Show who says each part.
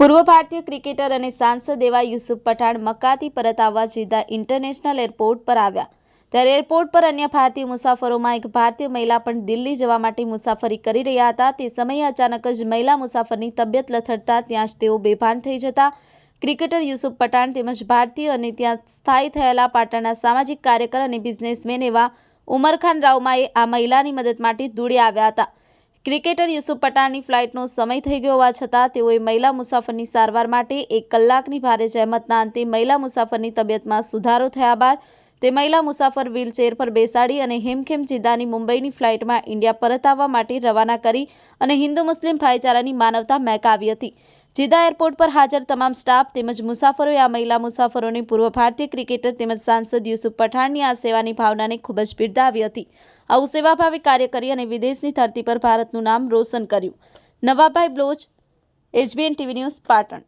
Speaker 1: પૂર્વ ભારતીય ક્રિકેટર અને સાંસદ એવા યુસુફ પઠાણ મક્કાથી પરત આવવા જીદ્દા ઇન્ટરનેશનલ એરપોર્ટ પર આવ્યા. ત્યારે એરપોર્ટ પર અન્ય ભારતીય મુસાફરોમાં એક ભારતીય મહિલા પણ દિલ્હી જવા માટે મુસાફરી કરી રહ્યા હતા. તે સમયે અચાનક જ મહિલા મુસાફરની તબિયત લથડતા ત્યાં જ તેઓ બેભાન થઈ જતા. ક્રિકેટર યુસુફ પઠાણ તેમજ ભારતીય અને ત્યાં સ્થાયી થયેલા પાટણના સામાજિક કાર્યકર અને બિઝનેસમેન એવા ઉમરખાન રાવમાએ આ મહિલાની મદદ માટે દોડી આવ્યા હતા. ક્રિકેટર યુસુફ પઠાણની ફ્લાઇટનો સમય થઈ ગયો હોવા છતાં તેઓએ મહિલા મુસાફરની સારવાર માટે એક કલાકની ભારે જહેમતના અંતે મહિલા મુસાફરની તબિયતમાં સુધારો થયા બાદ તે મહિલા મુસાફર વ્હીલચેર પર બેસાડી અને હેમખેમ જિદ્દાની મુંબઈની ફ્લાઇટમાં ઇન્ડિયા પરત આવવા માટે રવાના કરી અને હિન્દુ મુસ્લિમ ભાઈચારાની માનવતા મહેકાવી હતી. જિદ્દા એરપોર્ટ પર હાજર તમામ સ્ટાફ તેમજ મુસાફરોએ આ મહિલા મુસાફરોની પૂર્વ ભારતીય ક્રિકેટર તેમજ સાંસદ યુસુફ પઠાણની આ સેવાની ભાવનાને ખૂબ જ બિરદાવી હતી. આવું સેવાભાવી કાર્ય કરી અને વિદેશની ધરતી પર ભારતનું નામ રોશન કર્યું. Navabhai Baloch, HBN TV news Patan.